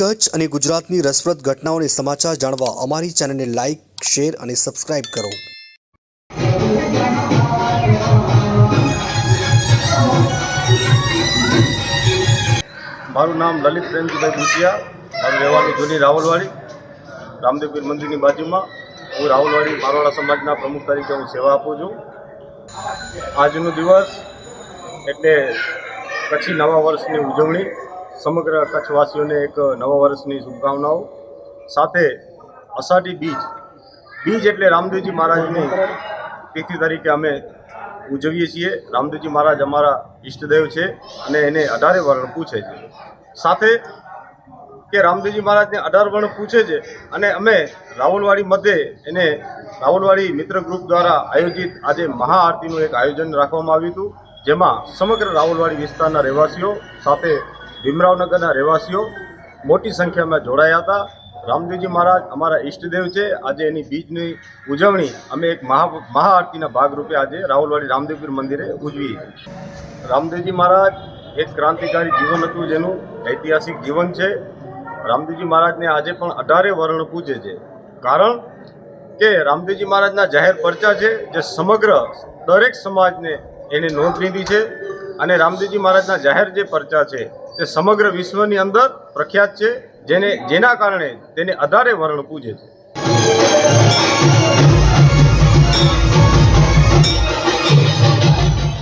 કચ્છ અને ગુજરાતની રસપ્રદ ઘટનાઓને સમાચાર જાણવા અમારી ચેનલને લાઇક શેર અને સબસ્ક્રાઇબ કરો. મારું નામ લલિત પ્રેમજીભાઈ ભૂટિયા, મારું રહેવાનું જૂની રાવલવાડી, રામદેવપીર મંદિરની બાજુમાં. હું રાવલવાડી મારવાડા સમાજના પ્રમુખ તરીકે હું સેવા આપું છું. આજનો દિવસ એટલે કચ્છી નવા વર્ષની ઉજવણી. સમગ્ર કચ્છવાસીઓને એક નવા વર્ષની શુભકામનાઓ. સાથે અષાઢી બીજ બીજ એટલે રામદેવજી મહારાજની તિથિ તરીકે અમે ઉજવીએ છીએ. રામદેવજી મહારાજ અમારા ઈષ્ટદેવ છે અને એને અઢારે વર્ણ પૂછે છે. સાથે કે રામદેવજી મહારાજને અઢાર વર્ણ પૂછે છે અને અમે રાવલવાડી મધ્યે એને રાવલવાડી મિત્ર ગ્રુપ દ્વારા આયોજિત આજે મહાઆરતીનું એક આયોજન રાખવામાં આવ્યું હતું, જેમાં સમગ્ર રાવલવાડી વિસ્તારના રહેવાસીઓ સાથે ભીમરાવનગરના રહેવાસીઓ મોટી સંખ્યામાં જોડાયા હતા. રામદેવજી મહારાજ અમારા ઈષ્ટદેવ છે. આજે એની બીજની ઉજવણી અમે એક મહા મહાઆરતીના ભાગરૂપે આજે રાહુલવાડી રામદેવપીર મંદિરે ઉજવી રામદેવજી મહારાજ એક ક્રાંતિકારી જીવન હતું જેનું ઐતિહાસિક જીવન છે. રામદેવજી મહારાજને આજે પણ અઢારે વર્ણ પૂજે છે. કારણ કે રામદેવજી મહારાજના જાહેર પરચા છે જે સમગ્ર દરેક સમાજને એને નોંધ લીધી છે અને રામદેવજી મહારાજના જાહેર જે પરચા છે તે સમગ્ર વિશ્વની અંદર પ્રખ્યાત છે, જેને, જેના કારણે તેને આધારે વર્ણ પૂજે છે.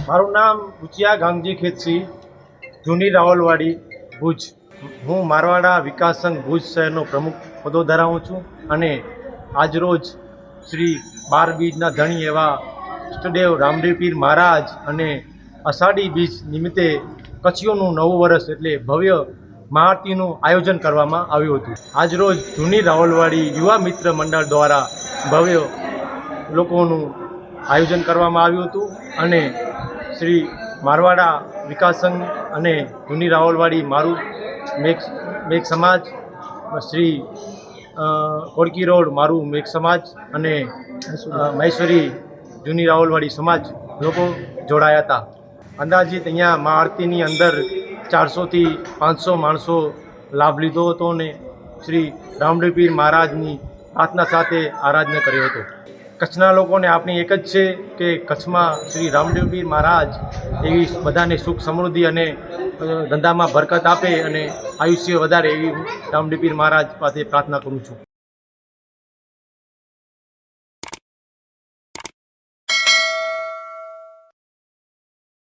મારું નામ ઉચિયા ગાંગજી ખેતસી જૂની રાવલવાડી, ભુજ. હું મારવાડા વિકાસ સંઘ ભુજ શહેરનો પ્રમુખ હોદ્દો ધરાવું છું અને આજરોજ શ્રી બાર બીજના ધણી એવા ઇષ્ટદેવ રામદેવ પીર મહારાજ અને અષાઢી બીજ નિમિત્તે કચ્છીઓનું નવું વર્ષ એટલે ભવ્ય મહાઆરતીનું આયોજન કરવામાં આવ્યું હતું. આજરોજ જૂની રાવલવાડી યુવા મિત્ર મંડળ દ્વારા ભવ્ય લોકોનું આયોજન કરવામાં આવ્યું હતું અને શ્રી મારવાડા વિકાસ સંઘ અને જૂની રાવલવાડી મારું મેઘ મેઘ સમાજ, શ્રી કોડકી રોડ મારું મેઘ સમાજ અને મહેશ્વરી જૂની રાવલવાડી સમાજ લોકો જોડાયા હતા. અંદાજિત અહીંયા મા આરતીની અંદર ચારસોથી પાંચસો માણસો લાભ લીધો હતો અને શ્રી રામડીપીર મહારાજની પ્રાર્થના સાથે આરાધના કર્યો હતો. કચ્છના લોકોને આપણી એક જ છે કે કચ્છમાં શ્રી રામદેવપીર મહારાજ એવી બધાને સુખ સમૃદ્ધિ અને ધંધામાં બરકત આપે અને આયુષ્ય વધારે એવી રામદેવપીર મહારાજ પાસે પ્રાર્થના કરું છું.